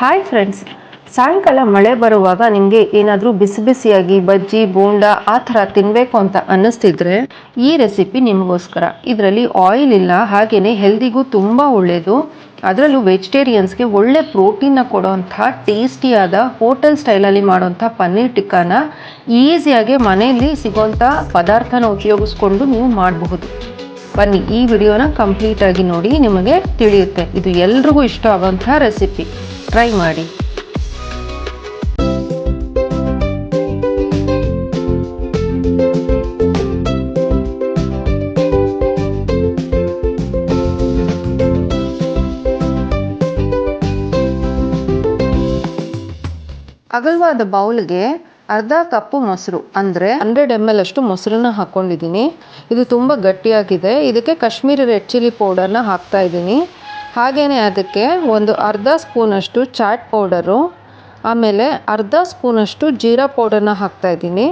Hi friends ಸಾಯಂಕಾಲ ಮಳೆ ಬರುವಾಗ ನಿಮಗೆ ಏನಾದರೂ ಬಿಸಿ ಬಿಸಿಯಾಗಿ ಬಜ್ಜಿ, ಬೋಂಡ ಆ ಥರ ತಿನ್ನಬೇಕು ಅಂತ ಅನ್ನಿಸ್ತಿದ್ರೆ ಈ ರೆಸಿಪಿ ನಿಮಗೋಸ್ಕರ. ಇದರಲ್ಲಿ ಆಯಿಲ್ ಇಲ್ಲ ಹಾಗೆಯೇ ಹೆಲ್ದಿಗೂ ತುಂಬ ಒಳ್ಳೆಯದು ಅದರಲ್ಲೂ ವೆಜಿಟೇರಿಯನ್ಸ್ಗೆ ಒಳ್ಳೆ ಪ್ರೋಟೀನ್ನ ಕೊಡೋವಂಥ ಟೇಸ್ಟಿಯಾದ ಹೋಟೆಲ್ ಸ್ಟೈಲಲ್ಲಿ ಮಾಡೋವಂಥ ಪನ್ನೀರ್ ಟಿಕ್ಕಾನ ಈಸಿಯಾಗಿ ಮನೆಯಲ್ಲಿ ಸಿಗೋಂಥ ಪದಾರ್ಥನ ಉಪಯೋಗಿಸ್ಕೊಂಡು ನೀವು ಮಾಡಬಹುದು. ಬನ್ನಿ, ಈ ವಿಡಿಯೋನ ಕಂಪ್ಲೀಟಾಗಿ ನೋಡಿ ನಿಮಗೆ ತಿಳಿಯುತ್ತೆ. ಇದು ಎಲ್ರಿಗೂ ಇಷ್ಟ ಆಗೋಂಥ ರೆಸಿಪಿ ಟ್ರೈ ಮಾಡಿ. ಅಗಲವಾದ ಬೌಲ್ಗೆ ಅರ್ಧ ಕಪ್ಪು ಮೊಸರು, ಅಂದರೆ ಹಂಡ್ರೆಡ್ ಎಂ ಎಲ್ ಅಷ್ಟು ಮೊಸರನ್ನ ಹಾಕ್ಕೊಂಡಿದ್ದೀನಿ ಇದು ತುಂಬ ಗಟ್ಟಿಯಾಗಿದೆ. ಇದಕ್ಕೆ ಕಾಶ್ಮೀರಿ ರೆಡ್ ಚಿಲ್ಲಿ ಪೌಡರ್ನ ಹಾಕ್ತಾ ಇದ್ದೀನಿ. ಹಾಗೆಯೇ ಅದಕ್ಕೆ ಒಂದು ಅರ್ಧ ಸ್ಪೂನಷ್ಟು ಚಾಟ್ ಪೌಡರು, ಆಮೇಲೆ ಅರ್ಧ ಸ್ಪೂನಷ್ಟು ಜೀರಾ ಪೌಡರ್ನ ಹಾಕ್ತಾ ಇದ್ದೀನಿ.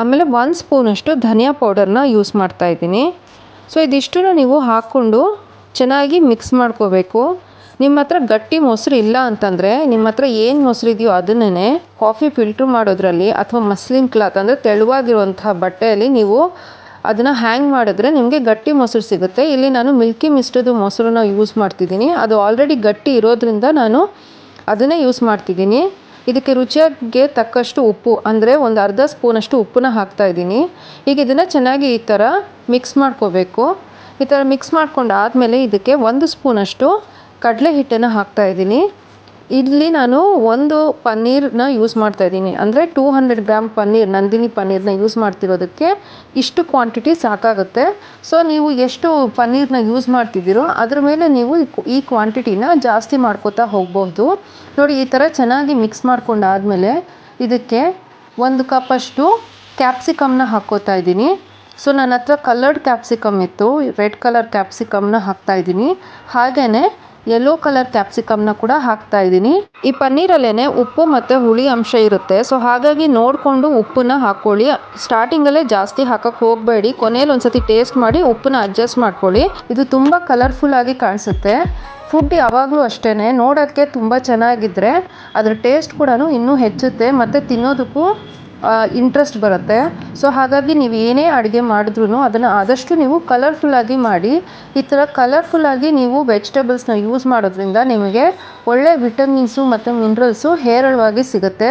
ಆಮೇಲೆ ಒಂದು ಸ್ಪೂನಷ್ಟು ಧನಿಯಾ ಪೌಡರ್ನ ಯೂಸ್ ಮಾಡ್ತಾ ಇದ್ದೀನಿ. ಸೊ, ಇದಿಷ್ಟನ್ನು ನೀವು ಹಾಕ್ಕೊಂಡು ಚೆನ್ನಾಗಿ ಮಿಕ್ಸ್ ಮಾಡ್ಕೋಬೇಕು. ನಿಮ್ಮ ಹತ್ರ ಗಟ್ಟಿ ಮೊಸರು ಇಲ್ಲ ಅಂತಂದರೆ, ನಿಮ್ಮ ಹತ್ರ ಏನು ಮೊಸರು ಇದೆಯೋ ಅದನ್ನೇ ಕಾಫಿ ಫಿಲ್ಟ್ರ್ ಮಾಡೋದ್ರಲ್ಲಿ ಅಥವಾ ಮಸ್ಲಿನ್ ಕ್ಲಾತ್ ಅಂದರೆ ತೆಳುವಾಗಿರುವಂಥ ಬಟ್ಟೆಯಲ್ಲಿ ನೀವು ಅದನ್ನು ಹ್ಯಾಂಗ್ ಮಾಡಿದ್ರೆ ನಿಮಗೆ ಗಟ್ಟಿ ಮೊಸರು ಸಿಗುತ್ತೆ. ಇಲ್ಲಿ ನಾನು ಮಿಲ್ಕಿ ಮಿಸ್ಟದು ಮೊಸರನ್ನ ಯೂಸ್ ಮಾಡ್ತಿದ್ದೀನಿ. ಅದು ಆಲ್ರೆಡಿ ಗಟ್ಟಿ ಇರೋದ್ರಿಂದ ನಾನು ಅದನ್ನೇ ಯೂಸ್ ಮಾಡ್ತಿದ್ದೀನಿ. ಇದಕ್ಕೆ ರುಚಿಯಾಗೆ ತಕ್ಕಷ್ಟು ಉಪ್ಪು, ಅಂದರೆ ಒಂದು ಅರ್ಧ ಸ್ಪೂನಷ್ಟು ಉಪ್ಪನ್ನ ಹಾಕ್ತಾ ಇದ್ದೀನಿ. ಈಗ ಇದನ್ನು ಚೆನ್ನಾಗಿ ಈ ಥರ ಮಿಕ್ಸ್ ಮಾಡ್ಕೋಬೇಕು. ಈ ಥರ ಮಿಕ್ಸ್ ಮಾಡ್ಕೊಂಡು ಆದಮೇಲೆ ಇದಕ್ಕೆ ಒಂದು ಸ್ಪೂನಷ್ಟು ಕಡಲೆ ಹಿಟ್ಟನ್ನು ಹಾಕ್ತಾ ಇದ್ದೀನಿ. ಇಲ್ಲಿ ನಾನು ಒಂದು ಪನ್ನೀರನ್ನ ಯೂಸ್ ಮಾಡ್ತಾ ಇದ್ದೀನಿ. ಅಂದರೆ two hundred gram paneer, Nandini ಪನ್ನೀರನ್ನ use ಮಾಡ್ತಿರೋದಕ್ಕೆ ಇಷ್ಟು ಕ್ವಾಂಟಿಟಿ ಸಾಕಾಗುತ್ತೆ. ಸೊ ನೀವು ಎಷ್ಟು ಪನ್ನೀರನ್ನ ಯೂಸ್ ಮಾಡ್ತಿದ್ದೀರೋ ಅದ್ರ ಮೇಲೆ ನೀವು ಈ ಕ್ವಾಂಟಿಟಿನ ಜಾಸ್ತಿ ಮಾಡ್ಕೋತಾ ಹೋಗ್ಬೋದು ನೋಡಿ, ಈ ಥರ ಚೆನ್ನಾಗಿ ಮಿಕ್ಸ್ ಮಾಡ್ಕೊಂಡಾದಮೇಲೆ ಇದಕ್ಕೆ ಒಂದು ಕಪ್ಪಷ್ಟು ಕ್ಯಾಪ್ಸಿಕಮ್ನ ಹಾಕ್ಕೋತಾ ಇದ್ದೀನಿ. ಸೊ ನನ್ನ ಹತ್ರ ಕಲರ್ಡ್ ಕ್ಯಾಪ್ಸಿಕಮ್ ಇತ್ತು. ರೆಡ್ ಕಲರ್ ಕ್ಯಾಪ್ಸಿಕಮ್ನ ಹಾಕ್ತಾ ಇದ್ದೀನಿ. ಹಾಗೆಯೇ ಯೆಲ್ಲೋ ಕಲರ್ ಕ್ಯಾಪ್ಸಿಕಮ್ನ ಕೂಡ ಹಾಕ್ತಾ ಇದ್ದೀನಿ. ಈ ಪನ್ನೀರಲ್ಲೇನೆ ಉಪ್ಪು ಮತ್ತೆ ಹುಳಿ ಅಂಶ ಇರುತ್ತೆ. ಸೊ ಹಾಗಾಗಿ ನೋಡಿಕೊಂಡು ಉಪ್ಪನ್ನ ಹಾಕ್ಕೊಳ್ಳಿ ಸ್ಟಾರ್ಟಿಂಗಲ್ಲೇ ಜಾಸ್ತಿ ಹಾಕಕ್ ಹೋಗಬೇಡಿ. ಕೊನೆಯಲ್ಲಿ ಒಂದ್ಸತಿ ಟೇಸ್ಟ್ ಮಾಡಿ ಉಪ್ಪನ್ನ ಅಡ್ಜಸ್ಟ್ ಮಾಡ್ಕೊಳ್ಳಿ. ಇದು ತುಂಬಾ ಕಲರ್ಫುಲ್ ಆಗಿ ಕಾಣಿಸುತ್ತೆ. ಫುಡ್ ಯಾವಾಗಲೂ ಅಷ್ಟೇ ನೋಡೋಕ್ಕೆ ತುಂಬ ಚೆನ್ನಾಗಿದ್ರೆ ಅದ್ರ ಟೇಸ್ಟ್ ಕೂಡ ಇನ್ನೂ ಹೆಚ್ಚುತ್ತೆ. ಮತ್ತು ತಿನ್ನೋದಕ್ಕೂ ಇಂಟ್ರೆಸ್ಟ್ ಬರುತ್ತೆ. ಸೊ ಹಾಗಾಗಿ ನೀವು ಏನೇ ಅಡುಗೆ ಮಾಡಿದ್ರೂ ಅದನ್ನು ಆದಷ್ಟು ನೀವು ಕಲರ್ಫುಲ್ಲಾಗಿ ಮಾಡಿ, ಈ ಥರ ಕಲರ್ಫುಲ್ಲಾಗಿ ನೀವು ವೆಜಿಟೇಬಲ್ಸ್ನ ಯೂಸ್ ಮಾಡೋದ್ರಿಂದ ನಿಮಗೆ ಒಳ್ಳೆ ವಿಟಮಿನ್ಸು ಮತ್ತು ಮಿನರಲ್ಸು ಹೇರಳವಾಗಿ ಸಿಗುತ್ತೆ.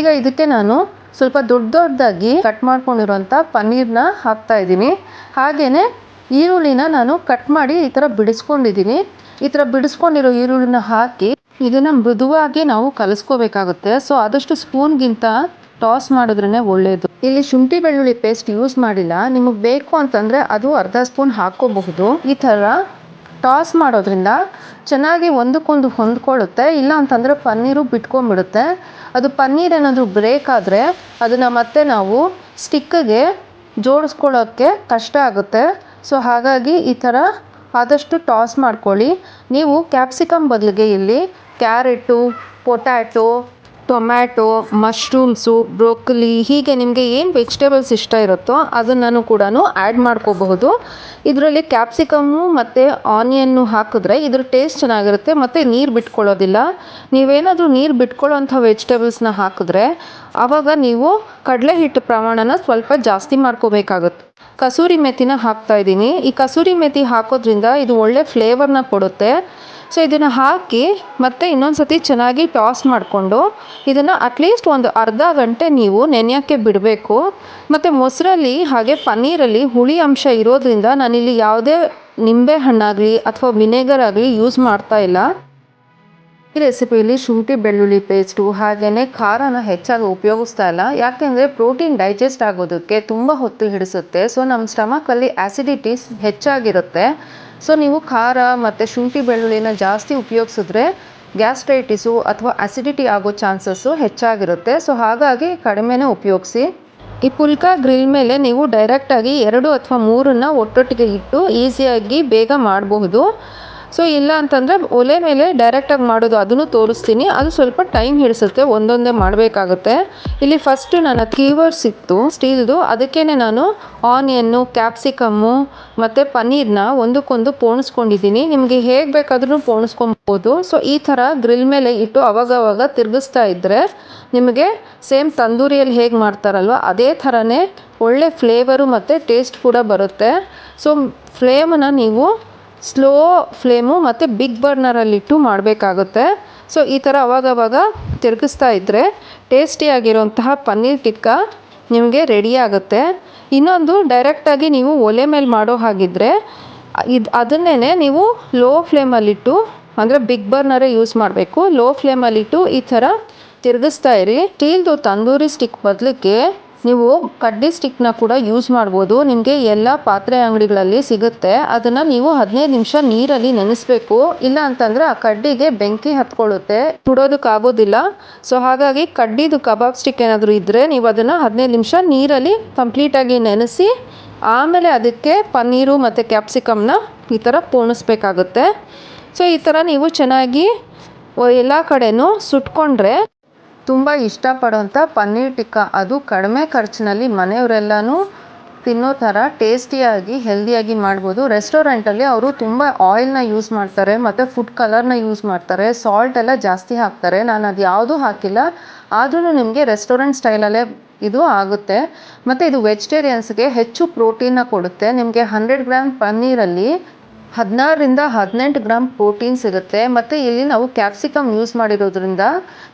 ಈಗ ಇದಕ್ಕೆ ನಾನು ಸ್ವಲ್ಪ ದೊಡ್ಡ ದೊಡ್ಡದಾಗಿ ಕಟ್ ಮಾಡ್ಕೊಂಡಿರೋಂಥ ಪನ್ನೀರನ್ನ ಹಾಕ್ತಾ ಇದ್ದೀನಿ. ಹಾಗೆಯೇ ಈರುಳ್ಳಿನ ನಾನು ಕಟ್ ಮಾಡಿ ಈ ಥರ ಬಿಡಿಸ್ಕೊಂಡಿದ್ದೀನಿ. ಈ ಥರ ಬಿಡಿಸ್ಕೊಂಡಿರೋ ಈರುಳ್ಳಿನ ಹಾಕಿ ಇದನ್ನು ಮೃದುವಾಗಿ ನಾವು ಕಲಿಸ್ಕೋಬೇಕಾಗುತ್ತೆ. ಸೊ ಆದಷ್ಟು ಸ್ಪೂನ್ಗಿಂತ ಟಾಸ್ ಮಾಡಿದ್ರೇ ಒಳ್ಳೆಯದು ಇಲ್ಲಿ ಶುಂಠಿ ಬೆಳ್ಳುಳ್ಳಿ ಪೇಸ್ಟ್ ಯೂಸ್ ಮಾಡಿಲ್ಲ. ನಿಮಗೆ ಬೇಕು ಅಂತಂದರೆ ಅದು ಅರ್ಧ ಸ್ಪೂನ್ ಹಾಕ್ಕೋಬಹುದು. ಈ ಥರ ಟಾಸ್ ಮಾಡೋದ್ರಿಂದ ಚೆನ್ನಾಗಿ ಒಂದಕ್ಕೊಂದು ಹೊಂದ್ಕೊಳ್ಳುತ್ತೆ. ಇಲ್ಲ ಅಂತಂದರೆ ಪನ್ನೀರು ಬಿಟ್ಕೊಂಡ್ಬಿಡುತ್ತೆ. ಅದು ಪನ್ನೀರ್ ಏನಾದರೂ ಬ್ರೇಕ್ ಆದರೆ ಅದನ್ನು ಮತ್ತೆ ನಾವು ಸ್ಟಿಕ್ಕಿಗೆ ಜೋಡಿಸ್ಕೊಳ್ಳೋಕ್ಕೆ ಕಷ್ಟ ಆಗುತ್ತೆ. ಸೊ ಹಾಗಾಗಿ ಈ ಥರ ಆದಷ್ಟು ಟಾಸ್ ಮಾಡ್ಕೊಳ್ಳಿ. ನೀವು ಕ್ಯಾಪ್ಸಿಕಮ್ ಬದಲಿಗೆ ಇಲ್ಲಿ carrot potato tomato, mushrooms, broccoli ಹೀಗೆ ನಿಮಗೆ ಏನು ವೆಜಿಟೇಬಲ್ಸ್ ಇಷ್ಟ ಇರುತ್ತೋ ಅದನ್ನು ಕೂಡ ಆ್ಯಡ್ ಮಾಡ್ಕೋಬಹುದು. ಇದರಲ್ಲಿ ಕ್ಯಾಪ್ಸಿಕಮ್ಮು ಮತ್ತು ಆನಿಯನ್ನು ಹಾಕಿದ್ರೆ ಇದ್ರ ಟೇಸ್ಟ್ ಚೆನ್ನಾಗಿರುತ್ತೆ ಮತ್ತು ನೀರು ಬಿಟ್ಕೊಳ್ಳೋದಿಲ್ಲ. ನೀವೇನಾದರೂ ನೀರು ಬಿಟ್ಕೊಳ್ಳೋಂಥ ವೆಜಿಟೇಬಲ್ಸ್ನ ಹಾಕಿದ್ರೆ ಆವಾಗ ನೀವು ಕಡಲೆ ಹಿಟ್ಟು ಪ್ರಮಾಣನ ಸ್ವಲ್ಪ ಜಾಸ್ತಿ ಮಾಡ್ಕೋಬೇಕಾಗುತ್ತೆ. ಕಸೂರಿ ಮೆಥಿನ ಹಾಕ್ತಾ ಇದ್ದೀನಿ. ಈ ಕಸೂರಿ ಮೆಥಿ ಹಾಕೋದ್ರಿಂದ ಇದು ಒಳ್ಳೆ ಫ್ಲೇವರ್ನ ಕೊಡುತ್ತೆ. ಸೊ ಇದನ್ನು ಹಾಕಿ ಮತ್ತೆ ಇನ್ನೊಂದು ಸತಿ ಚೆನ್ನಾಗಿ ಟಾಸ್ ಮಾಡಿಕೊಂಡು ಇದನ್ನು ಅಟ್ಲೀಸ್ಟ್ ಒಂದು ಅರ್ಧ ಗಂಟೆ ನೀವು ನೆನೆಯೋಕ್ಕೆ ಬಿಡಬೇಕು. ಮತ್ತು ಮೊಸರಲ್ಲಿ ಹಾಗೆ ಪನ್ನೀರಲ್ಲಿ ಹುಳಿ ಅಂಶ ಇರೋದ್ರಿಂದ ನಾನಿಲ್ಲಿ ಯಾವುದೇ ನಿಂಬೆ ಹಣ್ಣಾಗಲಿ ಅಥವಾ ವಿನೆಗರ್ ಆಗಲಿ ಯೂಸ್ ಮಾಡ್ತಾ ಇಲ್ಲ. ಈ ರೆಸಿಪಿಯಲ್ಲಿ ಶುಂಠಿ, ಬೆಳ್ಳುಳ್ಳಿ ಪೇಸ್ಟು ಹಾಗೆಯೇ ಖಾರನ ಹೆಚ್ಚಾಗಿ ಉಪಯೋಗಿಸ್ತಾ ಇಲ್ಲ. ಯಾಕೆಂದರೆ ಪ್ರೋಟೀನ್ ಡೈಜೆಸ್ಟ್ ಆಗೋದಕ್ಕೆ ತುಂಬ ಹೊತ್ತು ಹಿಡಿಸುತ್ತೆ. ಸೊ ನಮ್ಮ ಸ್ಟಮಕಲ್ಲಿ ಆ್ಯಸಿಡಿಟೀಸ್ ಹೆಚ್ಚಾಗಿರುತ್ತೆ. ಸೊ ನೀವು ಖಾರ ಮತ್ತು ಶುಂಠಿ ಬೆಳ್ಳುಳ್ಳಿನ ಜಾಸ್ತಿ ಉಪಯೋಗಿಸಿದ್ರೆ ಗ್ಯಾಸ್ಟ್ರೈಟಿಸು ಅಥವಾ ಅಸಿಡಿಟಿ ಆಗೋ ಚಾನ್ಸಸ್ಸು ಹೆಚ್ಚಾಗಿರುತ್ತೆ. ಸೊ ಹಾಗಾಗಿ ಕಡಿಮೆನೇ ಉಪಯೋಗಿಸಿ. ಈ ಪುಲ್ಕ ಗ್ರಿಲ್ ಮೇಲೆ ನೀವು ಡೈರೆಕ್ಟಾಗಿ ಎರಡು ಅಥವಾ ಮೂರನ್ನು ಒಟ್ಟೊಟ್ಟಿಗೆ ಇಟ್ಟು ಈಸಿಯಾಗಿ ಬೇಗ ಮಾಡಬಹುದು. ಸೊ ಇಲ್ಲ ಅಂತಂದರೆ ಒಲೆ ಮೇಲೆ ಡೈರೆಕ್ಟಾಗಿ ಮಾಡೋದು ಅದನ್ನು ತೋರಿಸ್ತೀನಿ. ಅದು ಸ್ವಲ್ಪ ಟೈಮ್ ಹಿಡಿಸುತ್ತೆ, ಒಂದೊಂದೇ ಮಾಡಬೇಕಾಗುತ್ತೆ. ಇಲ್ಲಿ ಫಸ್ಟು ನನ್ನ ಕೀವರ್ಸ್ ಇತ್ತು ಸ್ಟೀಲ್ದು. ಅದಕ್ಕೇ ನಾನು ಆನಿಯನ್ನು ಕ್ಯಾಪ್ಸಿಕಮ್ಮು ಮತ್ತು ಪನ್ನೀರ್ನ ಒಂದಕ್ಕೊಂದು ಪೋಣಿಸ್ಕೊಂಡಿದ್ದೀನಿ. ನಿಮಗೆ ಹೇಗೆ ಬೇಕಾದ್ರೂ ಪೋಣಿಸ್ಕೊಬೋದು. ಸೊ ಈ ಥರ ಗ್ರಿಲ್ ಮೇಲೆ ಇಟ್ಟು ಅವಾಗವಾಗ ತಿರುಗಿಸ್ತಾ ಇದ್ದರೆ ನಿಮಗೆ ಸೇಮ್ ತಂದೂರಿಯಲ್ಲಿ ಹೇಗೆ ಮಾಡ್ತಾರಲ್ವ, ಅದೇ ಥರನೇ ಒಳ್ಳೆ ಫ್ಲೇವರು ಮತ್ತು ಟೇಸ್ಟ್ ಕೂಡ ಬರುತ್ತೆ. ಸೊ ಫ್ಲೇಮನ್ನು ನೀವು ಸ್ಲೋ ಫ್ಲೇಮು ಮತ್ತು ಬಿಗ್ ಬರ್ನರಲ್ಲಿಟ್ಟು ಮಾಡಬೇಕಾಗುತ್ತೆ. ಸೊ, ಈ ಥರ ಅವಾಗವಾಗ ತಿರುಗಿಸ್ತಾ ಇದ್ದರೆ ಟೇಸ್ಟಿಯಾಗಿರುವಂತಹ ಪನ್ನೀರ್ ಟಿಕ್ಕ ನಿಮಗೆ ರೆಡಿ ಆಗುತ್ತೆ. ಇನ್ನೊಂದು, ಡೈರೆಕ್ಟಾಗಿ ನೀವು ಒಲೆ ಮೇಲೆ ಮಾಡೋ ಹಾಗಿದ್ದರೆ ಇದು ಅದನ್ನೇ ನೀವು ಲೋ ಫ್ಲೇಮಲ್ಲಿಟ್ಟು ಅಂದರೆ ಬಿಗ್ ಬರ್ನರೇ ಯೂಸ್ ಮಾಡಬೇಕು. ಲೋ ಫ್ಲೇಮಲ್ಲಿಟ್ಟು ಈ ಥರ ತಿರುಗಿಸ್ತಾ ಇರಿ. ಸ್ಟೀಲ್ದು ತಂದೂರಿ ಸ್ಟಿಕ್ ಬದಲಿಗೆ ನೀವು ಕಡ್ಡಿ ಸ್ಟಿಕ್ನ ಕೂಡ ಯೂಸ್ ಮಾಡ್ಬೋದು. ನಿಮಗೆ ಎಲ್ಲ ಪಾತ್ರೆ ಅಂಗಡಿಗಳಲ್ಲಿ ಸಿಗುತ್ತೆ. ಅದನ್ನು ನೀವು ಹದಿನೈದು ನಿಮಿಷ ನೀರಲ್ಲಿ ನೆನೆಸ್ಬೇಕು. ಇಲ್ಲ ಅಂತಂದರೆ ಆ ಕಡ್ಡಿಗೆ ಬೆಂಕಿ ಹತ್ಕೊಳ್ಳುತ್ತೆ. ಸುಡೋದಕ್ಕಾಗೋದಿಲ್ಲ ಸೊ ಹಾಗಾಗಿ ಕಡ್ಡಿದು ಕಬಾಬ್ ಸ್ಟಿಕ್ ಏನಾದರೂ ಇದ್ದರೆ ನೀವು ಅದನ್ನು ಹದಿನೈದು ನಿಮಿಷ ನೀರಲ್ಲಿ ಕಂಪ್ಲೀಟಾಗಿ ನೆನೆಸಿ, ಆಮೇಲೆ ಅದಕ್ಕೆ ಪನ್ನೀರು ಮತ್ತು ಕ್ಯಾಪ್ಸಿಕಮ್ನ ಈ ಥರ ಪೋಣಿಸ್ಬೇಕಾಗುತ್ತೆ. ಸೊ ಈ ಥರ ನೀವು ಚೆನ್ನಾಗಿ ಎಲ್ಲ ಕಡೆಯೂ ಸುಟ್ಕೊಂಡ್ರೆ ತುಂಬ ಇಷ್ಟಪಡೋಂಥ ಪನ್ನೀರ್ ಟಿಕ್ಕಾ. ಅದು ಕಡಿಮೆ ಖರ್ಚಿನಲ್ಲಿ ಮನೆಯವರೆಲ್ಲನೂ ತಿನ್ನೋ ಥರ ಟೇಸ್ಟಿಯಾಗಿ, ಹೆಲ್ದಿಯಾಗಿ ಮಾಡ್ಬೋದು. ರೆಸ್ಟೋರೆಂಟಲ್ಲಿ ಅವರು ತುಂಬ ಆಯಿಲ್ನ ಯೂಸ್ ಮಾಡ್ತಾರೆ, ಮತ್ತು ಫುಡ್ ಕಲರ್ನ ಯೂಸ್ ಮಾಡ್ತಾರೆ, ಸಾಲ್ಟ್ ಎಲ್ಲ ಜಾಸ್ತಿ ಹಾಕ್ತಾರೆ. ನಾನು ಅದು ಯಾವುದೂ ಹಾಕಿಲ್ಲ. ಆದ್ರೂ ನಿಮಗೆ ರೆಸ್ಟೋರೆಂಟ್ ಸ್ಟೈಲಲ್ಲೇ ಇದು ಆಗುತ್ತೆ. ಮತ್ತು ಇದು ವೆಜಿಟೇರಿಯನ್ಸ್ಗೆ ಹೆಚ್ಚು ಪ್ರೋಟೀನ್ನ ಕೊಡುತ್ತೆ. ನಿಮಗೆ ಹಂಡ್ರೆಡ್ ಗ್ರಾಮ್ ಪನ್ನೀರಲ್ಲಿ ಹದಿನಾರರಿಂದ ಹದಿನೆಂಟು ಗ್ರಾಮ್ ಪ್ರೋಟೀನ್ ಸಿಗುತ್ತೆ. ಮತ್ತು ಇಲ್ಲಿ ನಾವು ಕ್ಯಾಪ್ಸಿಕಮ್ ಯೂಸ್ ಮಾಡಿರೋದ್ರಿಂದ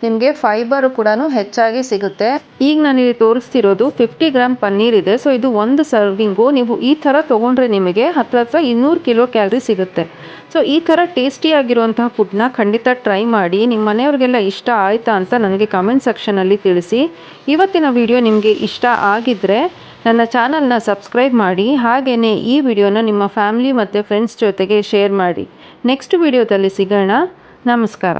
ನಿಮಗೆ ಫೈಬರ್ ಕೂಡ ಹೆಚ್ಚಾಗಿ ಸಿಗುತ್ತೆ. ಈಗ ನಾನು ಇಲ್ಲಿ ತೋರಿಸ್ತಿರೋದು ಫಿಫ್ಟಿ ಗ್ರಾಮ್ ಪನ್ನೀರ್ ಇದೆ ಸೊ, ಇದು ಒಂದು ಸರ್ವಿಂಗು. ನೀವು ಈ ಥರ ತೊಗೊಂಡ್ರೆ ನಿಮಗೆ ಹತ್ರ ಹತ್ರ ಇನ್ನೂರು ಕಿಲೋ ಕ್ಯಾಲ್ರಿ ಸಿಗುತ್ತೆ. ಸೊ, ಈ ಥರ ಟೇಸ್ಟಿಯಾಗಿರುವಂತಹ ಫುಡ್ನ ಖಂಡಿತ ಟ್ರೈ ಮಾಡಿ. ನಿಮ್ಮ ಮನೆಯವ್ರಿಗೆಲ್ಲ ಇಷ್ಟ ಆಯಿತಾ ಅಂತ ನನಗೆ ಕಮೆಂಟ್ ಸೆಕ್ಷನಲ್ಲಿ ತಿಳಿಸಿ. ಇವತ್ತಿನ ವಿಡಿಯೋ ನಿಮಗೆ ಇಷ್ಟ ಆಗಿದ್ದರೆ ನನ್ನ ಚಾನಲ್ನ ಸಬ್ಸ್ಕ್ರೈಬ್ ಮಾಡಿ ಹಾಗೆಯೇ ಈ ವಿಡಿಯೋನ ನಿಮ್ಮ ಫ್ಯಾಮಿಲಿ ಮತ್ತು ಫ್ರೆಂಡ್ಸ್ ಜೊತೆಗೆ ಶೇರ್ ಮಾಡಿ. ನೆಕ್ಸ್ಟ್ ವಿಡಿಯೋದಲ್ಲಿ ಸಿಗೋಣ. ನಮಸ್ಕಾರ.